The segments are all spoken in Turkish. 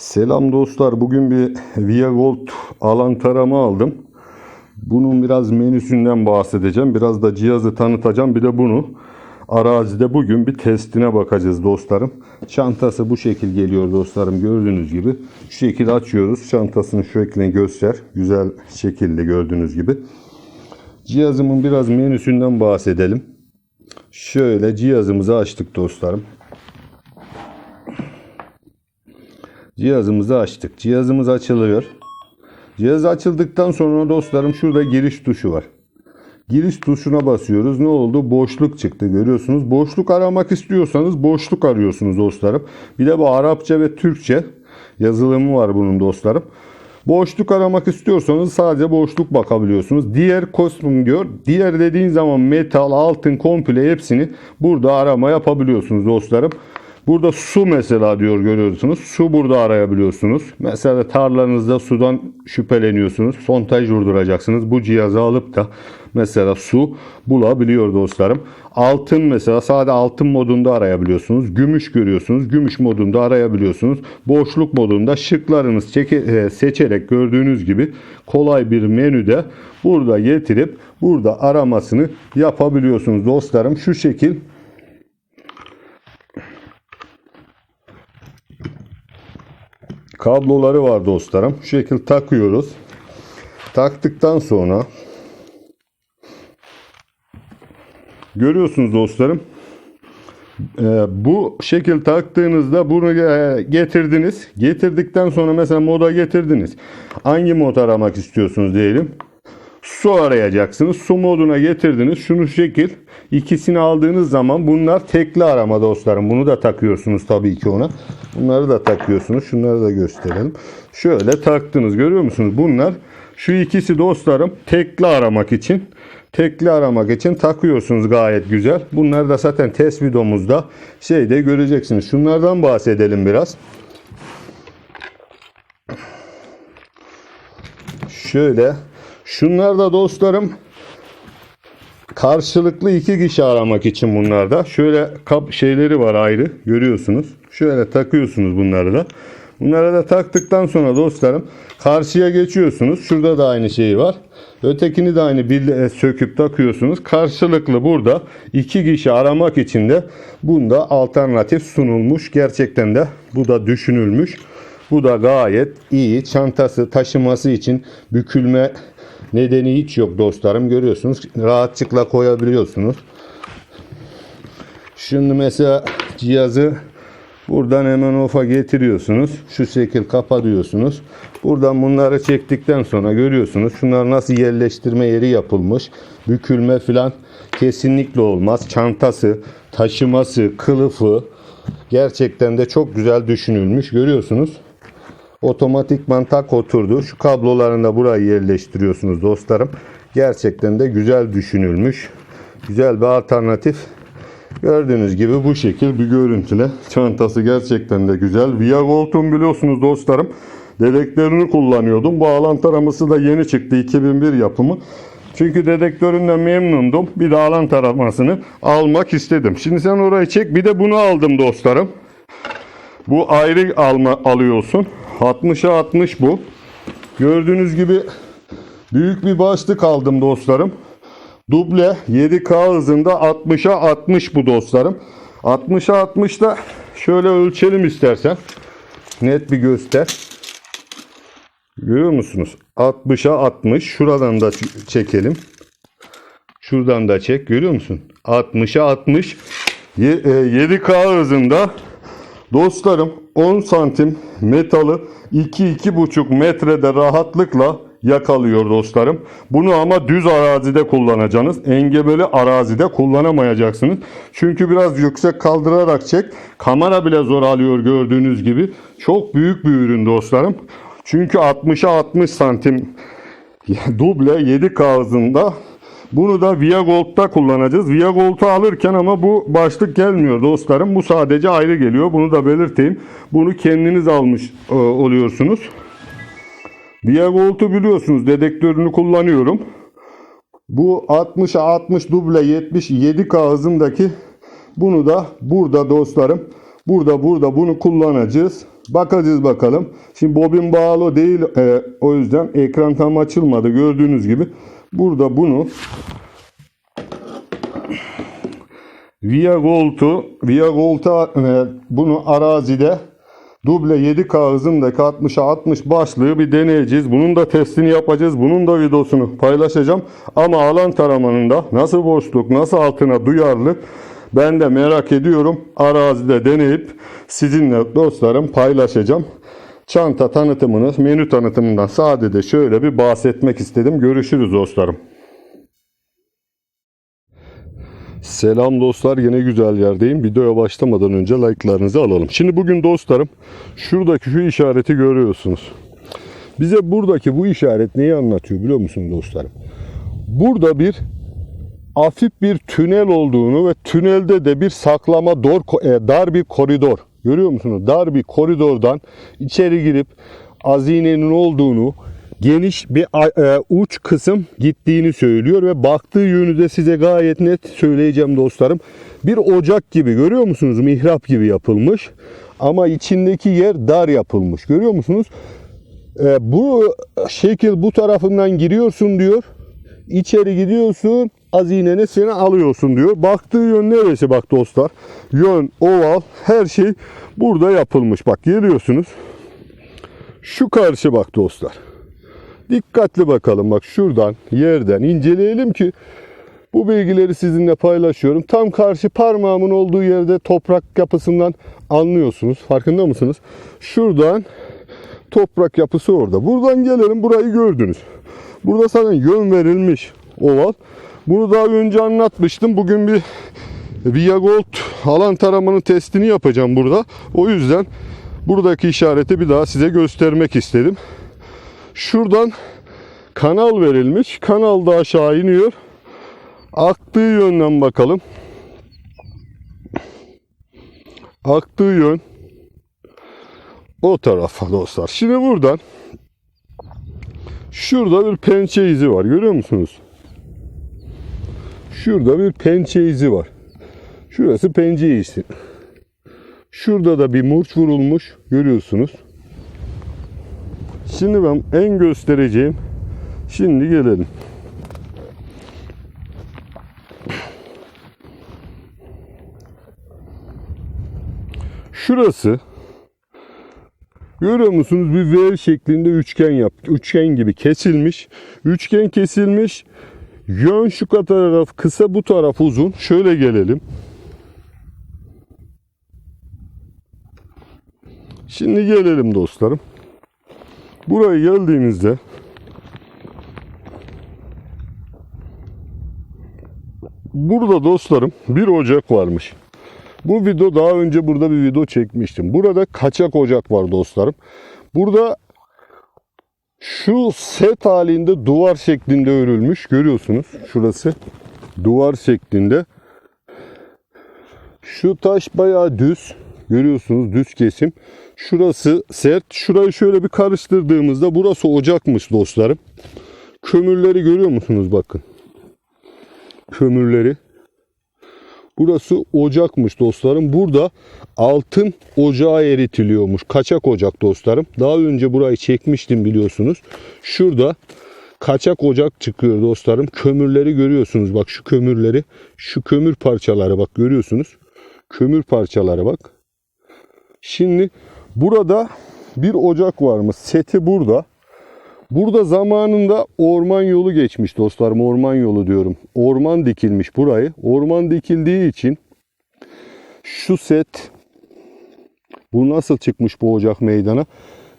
Selam dostlar. Bugün bir Via Gold alan tarama aldım. Bunun biraz menüsünden bahsedeceğim. Biraz da cihazı tanıtacağım. Bir de bunu arazide bugün bir testine bakacağız dostlarım. Çantası bu şekil geliyor dostlarım. Gördüğünüz gibi. Şu şekilde açıyoruz. Çantasını şu şekilde göster. Güzel şekilde gördüğünüz gibi. Cihazımın biraz menüsünden bahsedelim. Şöyle cihazımızı açtık dostlarım. Cihazımızı açtık. Cihazımız açılıyor. Cihaz açıldıktan sonra dostlarım şurada giriş tuşu var. Giriş tuşuna basıyoruz. Ne oldu? Boşluk çıktı. Görüyorsunuz. Boşluk aramak istiyorsanız boşluk arıyorsunuz dostlarım. Bir de bu Arapça ve Türkçe yazılımı var bunun dostlarım. Boşluk aramak istiyorsanız sadece boşluk bakabiliyorsunuz. Diğer kosmum diyor. Diğer dediğin zaman metal, altın komple hepsini burada arama yapabiliyorsunuz dostlarım. Burada su mesela diyor görüyorsunuz. Su burada arayabiliyorsunuz. Mesela tarlanızda sudan şüpheleniyorsunuz. Sondaj vurduracaksınız. Bu cihazı alıp da mesela su bulabiliyor dostlarım. Altın mesela sadece altın modunda arayabiliyorsunuz. Gümüş görüyorsunuz. Gümüş modunda arayabiliyorsunuz. Boşluk modunda şıklarınız e, seçerek gördüğünüz gibi kolay bir menüde burada getirip burada aramasını yapabiliyorsunuz dostlarım. Şu şekil kabloları var dostlarım. Şu şekilde takıyoruz. Taktıktan sonra görüyorsunuz dostlarım. Ee, bu şekil taktığınızda bunu e, getirdiniz. Getirdikten sonra mesela moda getirdiniz. Hangi mod aramak istiyorsunuz diyelim. Su arayacaksınız. Su moduna getirdiniz. Şunu şu şekil ikisini aldığınız zaman bunlar tekli arama dostlarım. Bunu da takıyorsunuz tabii ki ona. Bunları da takıyorsunuz. Şunları da gösterelim. Şöyle taktınız. Görüyor musunuz? Bunlar şu ikisi dostlarım tekli aramak için tekli aramak için takıyorsunuz gayet güzel. Bunları da zaten test videomuzda şeyde göreceksiniz. Şunlardan bahsedelim biraz. Şöyle Şunlar da dostlarım karşılıklı iki kişi aramak için bunlar da. Şöyle kap şeyleri var ayrı görüyorsunuz. Şöyle takıyorsunuz bunları da. Bunları da taktıktan sonra dostlarım karşıya geçiyorsunuz. Şurada da aynı şey var. Ötekini de aynı bir söküp takıyorsunuz. Karşılıklı burada iki kişi aramak için de bunda alternatif sunulmuş. Gerçekten de bu da düşünülmüş. Bu da gayet iyi. Çantası taşıması için bükülme nedeni hiç yok dostlarım. Görüyorsunuz rahatlıkla koyabiliyorsunuz. Şimdi mesela cihazı buradan hemen ofa getiriyorsunuz. Şu şekil kapatıyorsunuz. Buradan bunları çektikten sonra görüyorsunuz. Şunlar nasıl yerleştirme yeri yapılmış. Bükülme falan kesinlikle olmaz. Çantası, taşıması, kılıfı gerçekten de çok güzel düşünülmüş. Görüyorsunuz otomatikman tak oturdu. Şu kablolarını da buraya yerleştiriyorsunuz dostlarım. Gerçekten de güzel düşünülmüş. Güzel bir alternatif. Gördüğünüz gibi bu şekil bir görüntüle. Çantası gerçekten de güzel. Via Gold'un biliyorsunuz dostlarım. Dedektörünü kullanıyordum. Bu alan taraması da yeni çıktı. 2001 yapımı. Çünkü dedektöründen memnundum. Bir de alan taramasını almak istedim. Şimdi sen orayı çek. Bir de bunu aldım dostlarım. Bu ayrı alma alıyorsun. 60'a 60 bu. Gördüğünüz gibi büyük bir başlık aldım dostlarım. Duble 7K hızında 60'a 60 bu dostlarım. 60'a 60 da şöyle ölçelim istersen. Net bir göster. Görüyor musunuz? 60'a 60. Şuradan da çekelim. Şuradan da çek. Görüyor musun? 60'a 60. 7K hızında Dostlarım 10 santim metalı 2-2,5 metrede rahatlıkla yakalıyor dostlarım. Bunu ama düz arazide kullanacaksınız. Engebeli arazide kullanamayacaksınız. Çünkü biraz yüksek kaldırarak çek. Kamera bile zor alıyor gördüğünüz gibi. Çok büyük bir ürün dostlarım. Çünkü 60'a 60 santim duble 7K hızında bunu da Via Gold'da kullanacağız. Via Gold'u alırken ama bu başlık gelmiyor dostlarım. Bu sadece ayrı geliyor. Bunu da belirteyim. Bunu kendiniz almış e, oluyorsunuz. Via Gold'u biliyorsunuz. Dedektörünü kullanıyorum. Bu 60'a 60 duble 77K hızındaki bunu da burada dostlarım. Burada burada bunu kullanacağız. Bakacağız bakalım. Şimdi bobin bağlı değil e, o yüzden ekran tam açılmadı gördüğünüz gibi. Burada bunu Via Gold'u Via Gold'a e, bunu arazide duble 7K hızındaki 60'a 60 başlığı bir deneyeceğiz. Bunun da testini yapacağız. Bunun da videosunu paylaşacağım. Ama alan taramanın da nasıl boşluk, nasıl altına duyarlı ben de merak ediyorum. Arazide deneyip sizinle dostlarım paylaşacağım. Çanta tanıtımını, menü tanıtımından sadece şöyle bir bahsetmek istedim. Görüşürüz dostlarım. Selam dostlar yine güzel yerdeyim. Videoya başlamadan önce like'larınızı alalım. Şimdi bugün dostlarım şuradaki şu işareti görüyorsunuz. Bize buradaki bu işaret neyi anlatıyor biliyor musunuz dostlarım? Burada bir hafif bir tünel olduğunu ve tünelde de bir saklama dor, e, dar bir koridor. Görüyor musunuz? Dar bir koridordan içeri girip hazinenin olduğunu geniş bir e, uç kısım gittiğini söylüyor ve baktığı yönü de size gayet net söyleyeceğim dostlarım. Bir ocak gibi görüyor musunuz? Mihrap gibi yapılmış ama içindeki yer dar yapılmış. Görüyor musunuz? E, bu şekil bu tarafından giriyorsun diyor. İçeri gidiyorsun hazineni seni alıyorsun diyor. Baktığı yön neresi bak dostlar. Yön, oval her şey burada yapılmış. Bak geliyorsunuz. Şu karşı bak dostlar. Dikkatli bakalım bak şuradan yerden inceleyelim ki bu bilgileri sizinle paylaşıyorum. Tam karşı parmağımın olduğu yerde toprak yapısından anlıyorsunuz. Farkında mısınız? Şuradan toprak yapısı orada. Buradan gelelim burayı gördünüz. Burada sana yön verilmiş oval. Bunu daha önce anlatmıştım. Bugün bir Via Gold alan taramanın testini yapacağım burada. O yüzden buradaki işareti bir daha size göstermek istedim. Şuradan kanal verilmiş. Kanal da aşağı iniyor. Aktığı yönden bakalım. Aktığı yön o tarafa dostlar. Şimdi buradan şurada bir pençe izi var. Görüyor musunuz? Şurada bir pençe izi var. Şurası pençe izi. Şurada da bir murç vurulmuş. Görüyorsunuz. Şimdi ben en göstereceğim. Şimdi gelelim. Şurası Görüyor musunuz? Bir V şeklinde üçgen yap. Üçgen gibi kesilmiş. Üçgen kesilmiş. Yön şu taraf kısa, bu taraf uzun. Şöyle gelelim. Şimdi gelelim dostlarım. Buraya geldiğimizde burada dostlarım bir ocak varmış. Bu video daha önce burada bir video çekmiştim. Burada kaçak ocak var dostlarım. Burada şu set halinde duvar şeklinde örülmüş. Görüyorsunuz şurası duvar şeklinde. Şu taş bayağı düz. Görüyorsunuz düz kesim. Şurası sert. Şurayı şöyle bir karıştırdığımızda burası ocakmış dostlarım. Kömürleri görüyor musunuz bakın. Kömürleri. Burası ocakmış dostlarım. Burada altın ocağı eritiliyormuş. Kaçak ocak dostlarım. Daha önce burayı çekmiştim biliyorsunuz. Şurada kaçak ocak çıkıyor dostlarım. Kömürleri görüyorsunuz. Bak şu kömürleri. Şu kömür parçaları bak görüyorsunuz. Kömür parçaları bak. Şimdi burada bir ocak varmış. Seti burada. Burada zamanında orman yolu geçmiş dostlarım. Orman yolu diyorum. Orman dikilmiş burayı. Orman dikildiği için şu set bu nasıl çıkmış bu ocak meydana?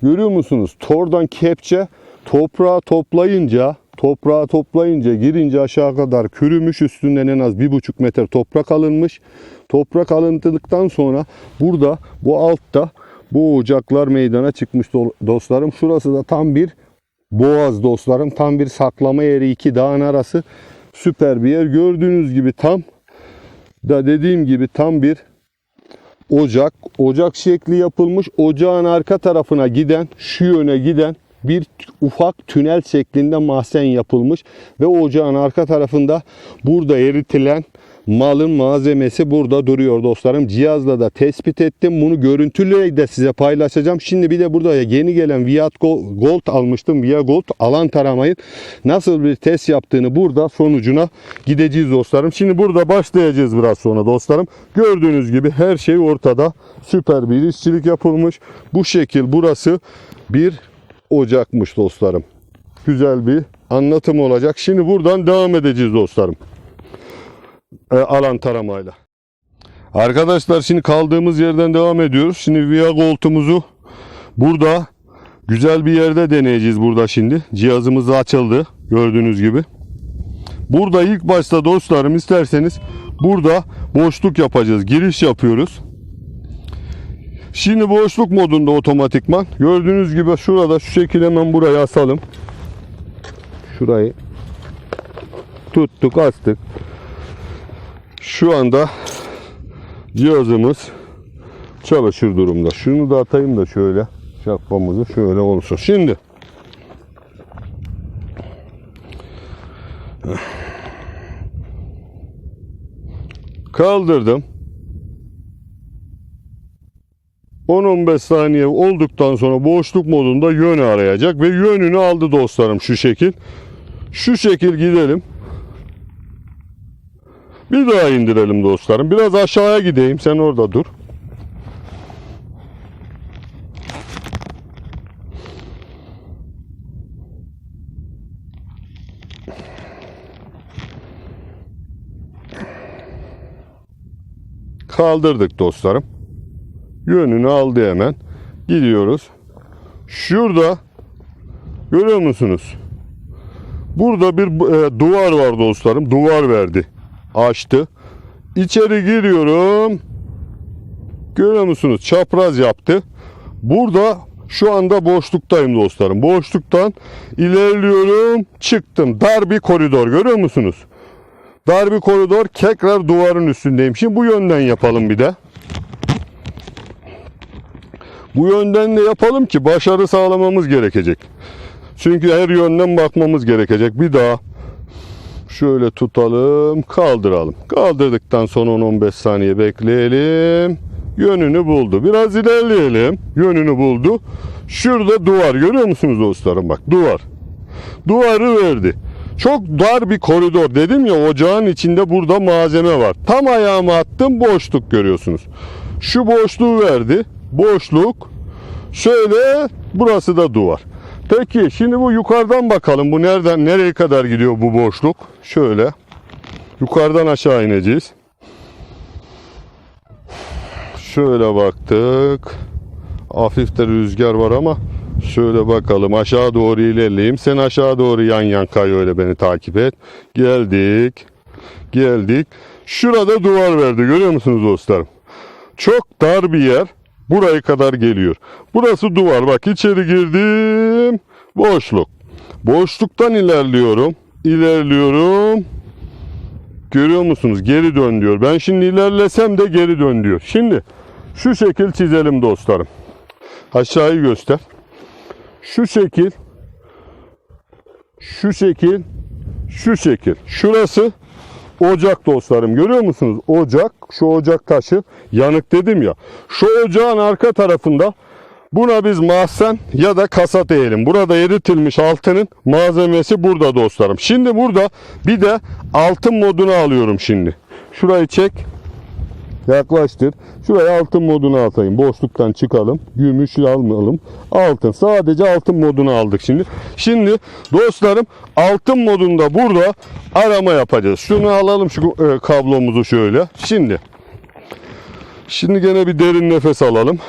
Görüyor musunuz? Tordan kepçe toprağı toplayınca toprağı toplayınca girince aşağı kadar kürümüş üstünden en az bir buçuk metre toprak alınmış. Toprak alındıktan sonra burada bu altta bu ocaklar meydana çıkmış dostlarım. Şurası da tam bir boğaz dostlarım. Tam bir saklama yeri iki dağın arası. Süper bir yer. Gördüğünüz gibi tam da dediğim gibi tam bir ocak. Ocak şekli yapılmış. Ocağın arka tarafına giden, şu yöne giden bir ufak tünel şeklinde mahzen yapılmış ve ocağın arka tarafında burada eritilen malın malzemesi burada duruyor dostlarım. Cihazla da tespit ettim. Bunu görüntüyle de size paylaşacağım. Şimdi bir de burada yeni gelen Viat Go- Gold almıştım. Via Gold alan taramayın. Nasıl bir test yaptığını burada sonucuna gideceğiz dostlarım. Şimdi burada başlayacağız biraz sonra dostlarım. Gördüğünüz gibi her şey ortada. Süper bir işçilik yapılmış. Bu şekil burası bir ocakmış dostlarım. Güzel bir anlatım olacak. Şimdi buradan devam edeceğiz dostlarım. E, alan taramayla. Arkadaşlar şimdi kaldığımız yerden devam ediyoruz. Şimdi Via Gold'umuzu burada güzel bir yerde deneyeceğiz burada şimdi. Cihazımız açıldı gördüğünüz gibi. Burada ilk başta dostlarım isterseniz burada boşluk yapacağız. Giriş yapıyoruz. Şimdi boşluk modunda otomatikman. Gördüğünüz gibi şurada şu şekilde hemen buraya asalım. Şurayı tuttuk astık. Şu anda cihazımız çalışır durumda. Şunu da atayım da şöyle şapkamızı şöyle olsun. Şimdi kaldırdım. 10-15 saniye olduktan sonra boşluk modunda yönü arayacak ve yönünü aldı dostlarım şu şekil. Şu şekil gidelim. Bir daha indirelim dostlarım. Biraz aşağıya gideyim. Sen orada dur. Kaldırdık dostlarım. Yönünü aldı hemen. Gidiyoruz. Şurada görüyor musunuz? Burada bir e, duvar var dostlarım. Duvar verdi. Açtı. İçeri giriyorum. Görüyor musunuz? Çapraz yaptı. Burada şu anda boşluktayım dostlarım. Boşluktan ilerliyorum. Çıktım. Dar bir koridor. Görüyor musunuz? Dar bir koridor. Tekrar duvarın üstündeyim. Şimdi bu yönden yapalım bir de. Bu yönden de yapalım ki başarı sağlamamız gerekecek. Çünkü her yönden bakmamız gerekecek. Bir daha şöyle tutalım, kaldıralım. Kaldırdıktan sonra 10-15 saniye bekleyelim. Yönünü buldu. Biraz ilerleyelim. Yönünü buldu. Şurada duvar görüyor musunuz dostlarım? Bak duvar. Duvarı verdi. Çok dar bir koridor dedim ya ocağın içinde burada malzeme var. Tam ayağımı attım boşluk görüyorsunuz. Şu boşluğu verdi. Boşluk. Şöyle burası da duvar. Peki şimdi bu yukarıdan bakalım. Bu nereden nereye kadar gidiyor bu boşluk? Şöyle. Yukarıdan aşağı ineceğiz. Şöyle baktık. Hafif de rüzgar var ama şöyle bakalım. Aşağı doğru ilerleyeyim. Sen aşağı doğru yan yan kay öyle beni takip et. Geldik. Geldik. Şurada duvar verdi. Görüyor musunuz dostlarım? Çok dar bir yer. Buraya kadar geliyor. Burası duvar. Bak içeri girdim. Boşluk. Boşluktan ilerliyorum. İlerliyorum. Görüyor musunuz? Geri dön diyor. Ben şimdi ilerlesem de geri dön diyor. Şimdi şu şekil çizelim dostlarım. Aşağıyı göster. Şu şekil. Şu şekil. Şu şekil. Şurası ocak dostlarım. Görüyor musunuz? Ocak. Şu ocak taşı. Yanık dedim ya. Şu ocağın arka tarafında Buna biz mahzen ya da kasa diyelim. Burada eritilmiş altının malzemesi burada dostlarım. Şimdi burada bir de altın modunu alıyorum şimdi. Şurayı çek. Yaklaştır. Şuraya altın modunu atayım. Boşluktan çıkalım. Gümüş almayalım. Altın. Sadece altın modunu aldık şimdi. Şimdi dostlarım altın modunda burada arama yapacağız. Şunu alalım şu e, kablomuzu şöyle. Şimdi. Şimdi gene bir derin nefes alalım.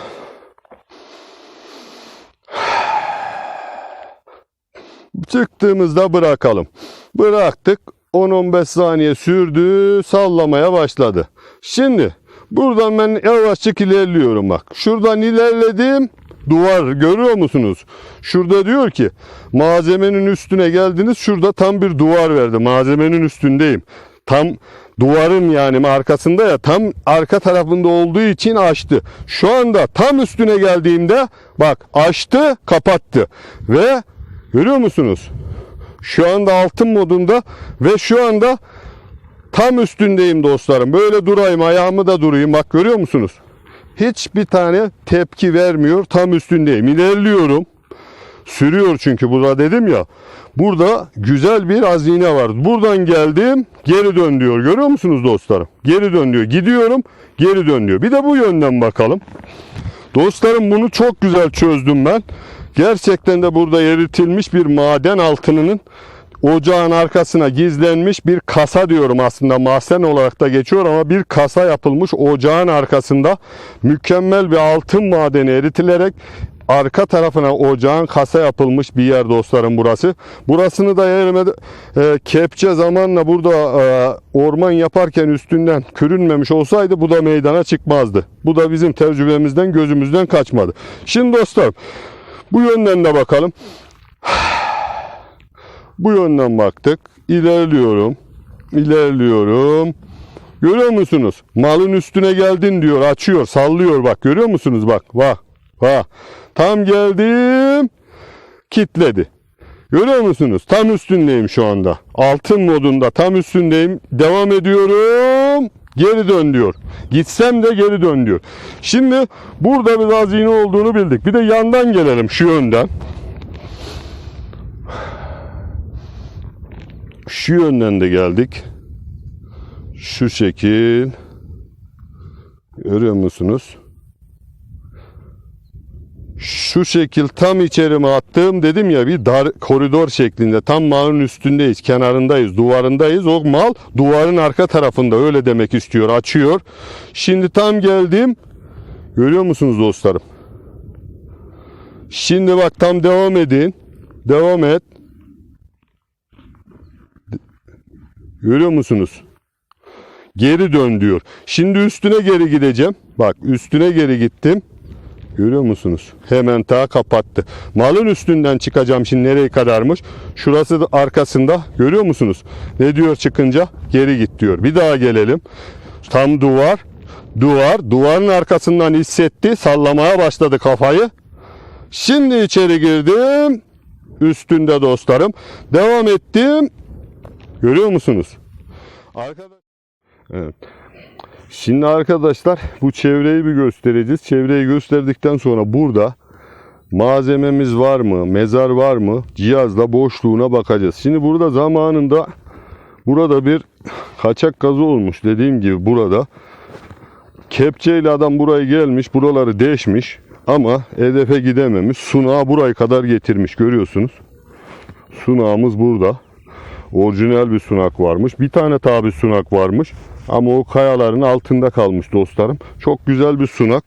Çıktığımızda bırakalım. Bıraktık. 10-15 saniye sürdü. Sallamaya başladı. Şimdi buradan ben yavaşçık ilerliyorum bak. Şuradan ilerledim. Duvar görüyor musunuz? Şurada diyor ki malzemenin üstüne geldiniz. Şurada tam bir duvar verdi. Malzemenin üstündeyim. Tam duvarın yani arkasında ya tam arka tarafında olduğu için açtı. Şu anda tam üstüne geldiğimde bak açtı kapattı ve Görüyor musunuz? Şu anda altın modunda ve şu anda Tam üstündeyim dostlarım. Böyle durayım ayağımı da durayım. Bak görüyor musunuz? Hiçbir tane tepki vermiyor. Tam üstündeyim. İlerliyorum. Sürüyor çünkü burada dedim ya. Burada güzel bir hazine var. Buradan geldim geri dön diyor. Görüyor musunuz dostlarım? Geri dön diyor. Gidiyorum geri dön diyor. Bir de bu yönden bakalım. Dostlarım bunu çok güzel çözdüm ben. Gerçekten de burada eritilmiş bir maden altınının ocağın arkasına gizlenmiş bir kasa diyorum aslında mahzen olarak da geçiyor ama bir kasa yapılmış ocağın arkasında mükemmel bir altın madeni eritilerek arka tarafına ocağın kasa yapılmış bir yer dostlarım burası. Burasını da yerime e, kepçe zamanla burada e, orman yaparken üstünden kürünmemiş olsaydı bu da meydana çıkmazdı. Bu da bizim tecrübemizden gözümüzden kaçmadı. Şimdi dostlarım bu yönden de bakalım. Bu yönden baktık. İlerliyorum. İlerliyorum. Görüyor musunuz? Malın üstüne geldin diyor. Açıyor, sallıyor bak. Görüyor musunuz? Bak, bak, bak. Tam geldim. Kitledi. Görüyor musunuz? Tam üstündeyim şu anda. Altın modunda tam üstündeyim. Devam ediyorum. Geri dön diyor. Gitsem de geri dön diyor. Şimdi burada bir hazine olduğunu bildik. Bir de yandan gelelim şu yönden. Şu yönden de geldik. Şu şekil. Görüyor musunuz? Şu şekil tam içerime attığım dedim ya bir dar koridor şeklinde tam malın üstündeyiz, kenarındayız, duvarındayız. O mal duvarın arka tarafında öyle demek istiyor. Açıyor. Şimdi tam geldim. Görüyor musunuz dostlarım? Şimdi bak tam devam edin. Devam et. Görüyor musunuz? Geri dön diyor. Şimdi üstüne geri gideceğim. Bak üstüne geri gittim. Görüyor musunuz? Hemen ta kapattı. Malın üstünden çıkacağım şimdi nereye kadarmış? Şurası da arkasında. Görüyor musunuz? Ne diyor çıkınca? Geri git diyor. Bir daha gelelim. Tam duvar. Duvar. Duvarın arkasından hissetti. Sallamaya başladı kafayı. Şimdi içeri girdim. Üstünde dostlarım. Devam ettim. Görüyor musunuz? Arkadaş. Evet. Şimdi arkadaşlar bu çevreyi bir göstereceğiz. Çevreyi gösterdikten sonra burada malzememiz var mı, mezar var mı cihazla boşluğuna bakacağız. Şimdi burada zamanında burada bir kaçak kazı olmuş dediğim gibi burada. Kepçeyle adam buraya gelmiş, buraları deşmiş ama hedefe gidememiş. Sunağı buraya kadar getirmiş görüyorsunuz. Sunağımız burada. Orijinal bir sunak varmış. Bir tane tabi sunak varmış. Ama o kayaların altında kalmış dostlarım. Çok güzel bir sunak.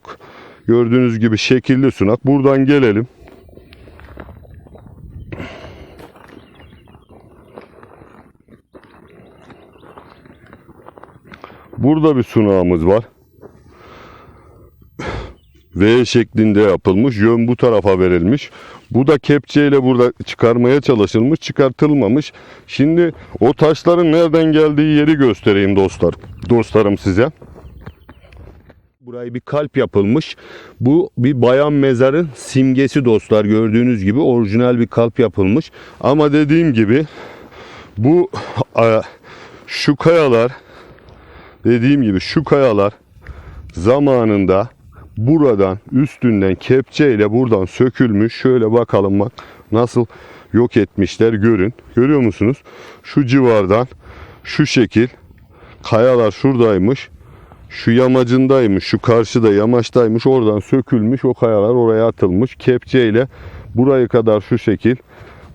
Gördüğünüz gibi şekilli sunak. Buradan gelelim. Burada bir sunağımız var. V şeklinde yapılmış. Yön bu tarafa verilmiş. Bu da kepçeyle burada çıkarmaya çalışılmış, çıkartılmamış. Şimdi o taşların nereden geldiği yeri göstereyim dostlar. Dostlarım size. Burayı bir kalp yapılmış. Bu bir bayan mezarın simgesi dostlar. Gördüğünüz gibi orijinal bir kalp yapılmış. Ama dediğim gibi bu şu kayalar dediğim gibi şu kayalar zamanında buradan üstünden kepçeyle buradan sökülmüş. Şöyle bakalım bak nasıl yok etmişler görün. Görüyor musunuz? Şu civardan şu şekil kayalar şuradaymış. Şu yamacındaymış. Şu karşıda yamaçtaymış. Oradan sökülmüş. O kayalar oraya atılmış. Kepçeyle burayı kadar şu şekil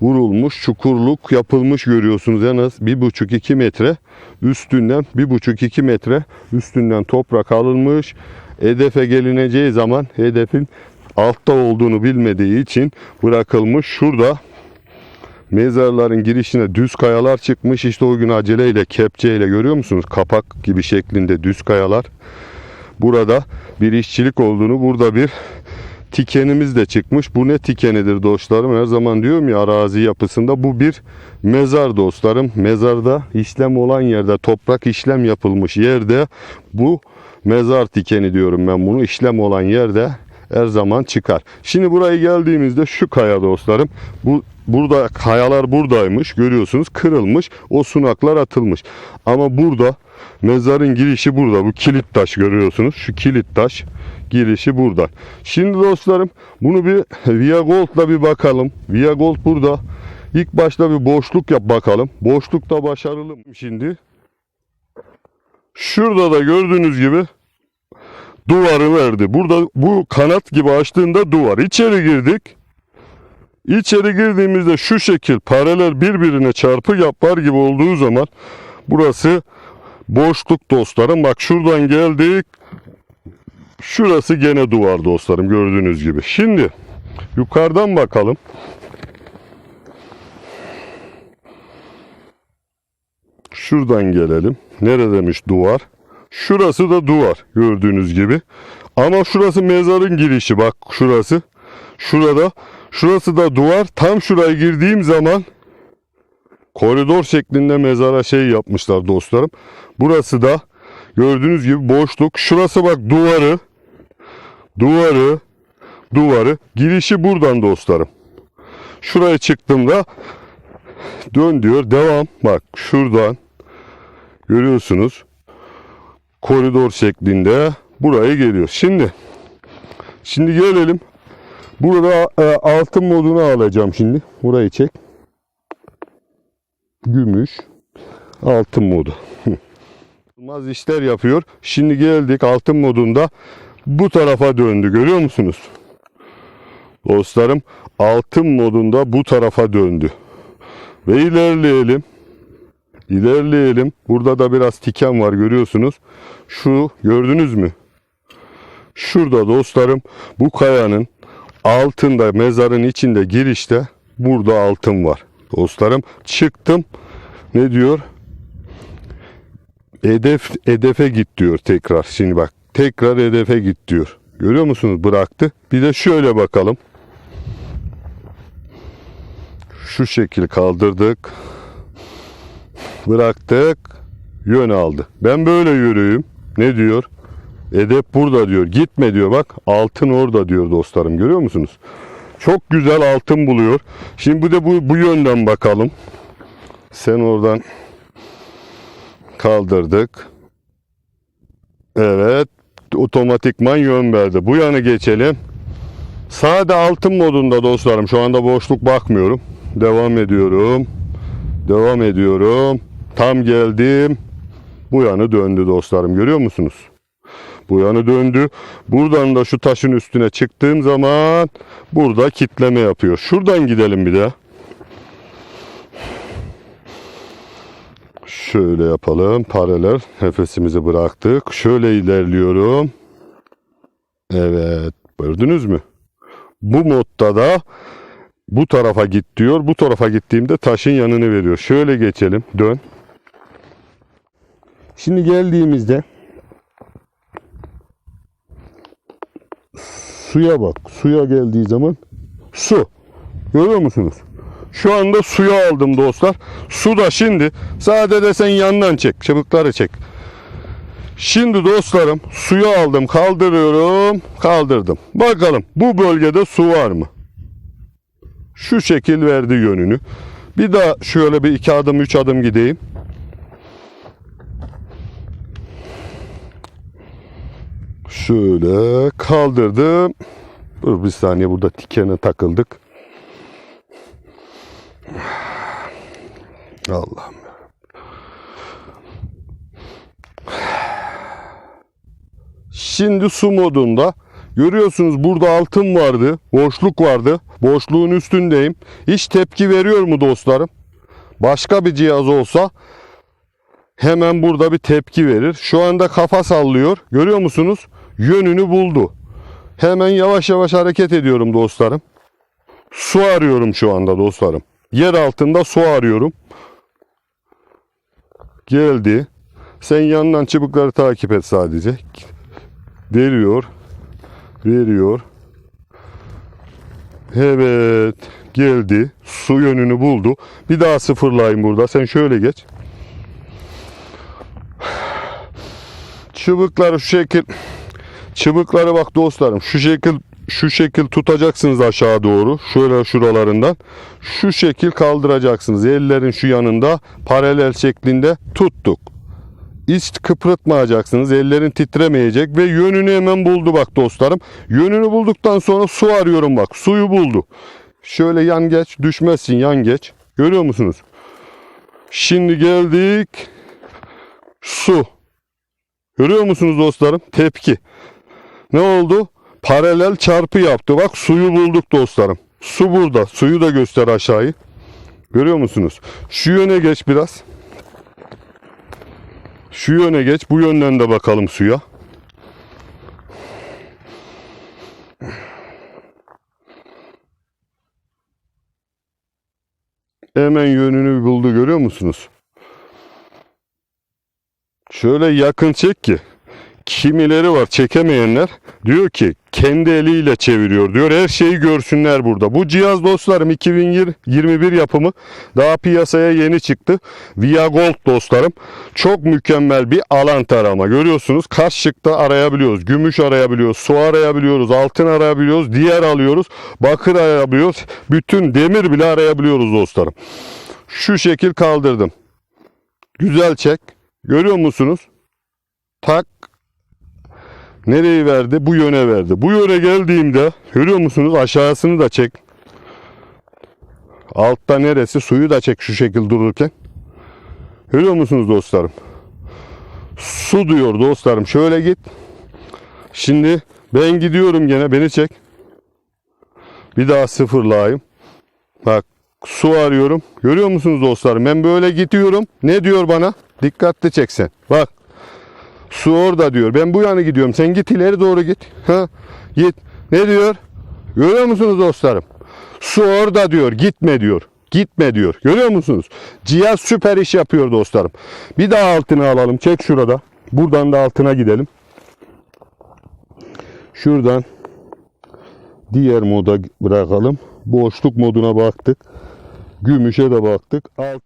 vurulmuş. Çukurluk yapılmış görüyorsunuz. En az 1,5-2 metre üstünden 1,5-2 metre üstünden toprak alınmış hedefe gelineceği zaman hedefin altta olduğunu bilmediği için bırakılmış. Şurada mezarların girişine düz kayalar çıkmış. İşte o gün aceleyle kepçeyle görüyor musunuz? Kapak gibi şeklinde düz kayalar. Burada bir işçilik olduğunu, burada bir tikenimiz de çıkmış. Bu ne tikenidir dostlarım? Her zaman diyorum ya arazi yapısında bu bir mezar dostlarım. Mezarda işlem olan yerde, toprak işlem yapılmış yerde bu mezar tikeni diyorum ben bunu. işlem olan yerde her zaman çıkar. Şimdi buraya geldiğimizde şu kaya dostlarım. Bu burada kayalar buradaymış. Görüyorsunuz kırılmış. O sunaklar atılmış. Ama burada Mezarın girişi burada. Bu kilit taş görüyorsunuz. Şu kilit taş girişi buradan. Şimdi dostlarım bunu bir Via Gold'la bir bakalım. Via Gold burada. İlk başta bir boşluk yap bakalım. Boşlukta başarılı şimdi? Şurada da gördüğünüz gibi duvarı verdi. Burada bu kanat gibi açtığında duvar. İçeri girdik. İçeri girdiğimizde şu şekil paralel birbirine çarpı yapar gibi olduğu zaman burası boşluk dostlarım. Bak şuradan geldik. Şurası gene duvar dostlarım gördüğünüz gibi. Şimdi yukarıdan bakalım. Şuradan gelelim. Neredeymiş duvar? Şurası da duvar gördüğünüz gibi. Ama şurası mezarın girişi bak şurası. Şurada. Şurası da duvar. Tam şuraya girdiğim zaman koridor şeklinde mezara şey yapmışlar dostlarım. Burası da gördüğünüz gibi boşluk. Şurası bak duvarı. Duvarı. Duvarı. Girişi buradan dostlarım. Şuraya çıktığımda dön diyor. Devam. Bak şuradan görüyorsunuz. Koridor şeklinde buraya geliyor. Şimdi şimdi gelelim. Burada e, altın modunu alacağım şimdi. Burayı çek. Gümüş. Altın modu. Olmaz işler yapıyor. Şimdi geldik altın modunda. Bu tarafa döndü. Görüyor musunuz? Dostlarım altın modunda bu tarafa döndü. Ve ilerleyelim. İlerleyelim. Burada da biraz tiken var görüyorsunuz. Şu gördünüz mü? Şurada dostlarım bu kayanın altında mezarın içinde girişte burada altın var. Dostlarım çıktım. Ne diyor? Hedef hedefe git diyor tekrar. Şimdi bak tekrar hedefe git diyor. Görüyor musunuz? Bıraktı. Bir de şöyle bakalım. Şu şekil kaldırdık. Bıraktık. Yön aldı. Ben böyle yürüyeyim. Ne diyor? Edep burada diyor. Gitme diyor bak. Altın orada diyor dostlarım. Görüyor musunuz? Çok güzel altın buluyor. Şimdi bu da bu, bu yönden bakalım. Sen oradan kaldırdık. Evet. Otomatikman yön verdi. Bu yanı geçelim. Sade altın modunda dostlarım. Şu anda boşluk bakmıyorum. Devam ediyorum. Devam ediyorum. Tam geldim. Bu yanı döndü dostlarım. Görüyor musunuz? Bu yanı döndü. Buradan da şu taşın üstüne çıktığım zaman burada kitleme yapıyor. Şuradan gidelim bir de. Şöyle yapalım. Paralel. Nefesimizi bıraktık. Şöyle ilerliyorum. Evet. Gördünüz mü? Bu modda da bu tarafa git diyor. Bu tarafa gittiğimde taşın yanını veriyor. Şöyle geçelim. Dön. Şimdi geldiğimizde suya bak. Suya geldiği zaman su. Görüyor musunuz? Şu anda suya aldım dostlar. Su da şimdi sadece sen yandan çek. Çubukları çek. Şimdi dostlarım suya aldım kaldırıyorum kaldırdım. Bakalım bu bölgede su var mı? Şu şekil verdi yönünü. Bir daha şöyle bir iki adım üç adım gideyim. Şöyle kaldırdım. Dur bir saniye burada tikene takıldık. Allah'ım. Şimdi su modunda görüyorsunuz burada altın vardı, boşluk vardı. Boşluğun üstündeyim. Hiç tepki veriyor mu dostlarım? Başka bir cihaz olsa hemen burada bir tepki verir. Şu anda kafa sallıyor. Görüyor musunuz? Yönünü buldu. Hemen yavaş yavaş hareket ediyorum dostlarım. Su arıyorum şu anda dostlarım. Yer altında su arıyorum. Geldi. Sen yandan çubukları takip et sadece. Veriyor. Veriyor. Evet. Geldi. Su yönünü buldu. Bir daha sıfırlayayım burada. Sen şöyle geç. Çubukları şu şekil Çıbıkları bak dostlarım şu şekil şu şekil tutacaksınız aşağı doğru. Şöyle şuralarından. Şu şekil kaldıracaksınız. Ellerin şu yanında paralel şeklinde tuttuk. Hiç kıpırtmayacaksınız. Ellerin titremeyecek ve yönünü hemen buldu bak dostlarım. Yönünü bulduktan sonra su arıyorum bak. Suyu buldu. Şöyle yan geç. Düşmezsin yan geç. Görüyor musunuz? Şimdi geldik. Su. Görüyor musunuz dostlarım? Tepki. Ne oldu? Paralel çarpı yaptı. Bak suyu bulduk dostlarım. Su burada. Suyu da göster aşağıyı. Görüyor musunuz? Şu yöne geç biraz. Şu yöne geç. Bu yönden de bakalım suya. Hemen yönünü buldu görüyor musunuz? Şöyle yakın çek ki kimileri var çekemeyenler diyor ki kendi eliyle çeviriyor diyor. Her şeyi görsünler burada. Bu cihaz dostlarım 2021 yapımı daha piyasaya yeni çıktı. Via Gold dostlarım. Çok mükemmel bir alan tarama. Görüyorsunuz kaç şıkta arayabiliyoruz. Gümüş arayabiliyoruz. Su arayabiliyoruz. Altın arayabiliyoruz. Diğer alıyoruz. Bakır arayabiliyoruz. Bütün demir bile arayabiliyoruz dostlarım. Şu şekil kaldırdım. Güzel çek. Görüyor musunuz? Tak Nereyi verdi? Bu yöne verdi. Bu yöne geldiğimde görüyor musunuz? Aşağısını da çek. Altta neresi? Suyu da çek şu şekil dururken. Görüyor musunuz dostlarım? Su diyor dostlarım. Şöyle git. Şimdi ben gidiyorum gene. Beni çek. Bir daha sıfırlayayım. Bak su arıyorum. Görüyor musunuz dostlarım? Ben böyle gidiyorum. Ne diyor bana? Dikkatli çeksen. Bak Su orada diyor. Ben bu yana gidiyorum. Sen git ileri doğru git. Ha? Git. Ne diyor? Görüyor musunuz dostlarım? Su orada diyor. Gitme diyor. Gitme diyor. Görüyor musunuz? Cihaz süper iş yapıyor dostlarım. Bir daha altına alalım. Çek şurada. Buradan da altına gidelim. Şuradan diğer moda bırakalım. Boşluk moduna baktık. Gümüşe de baktık. Alt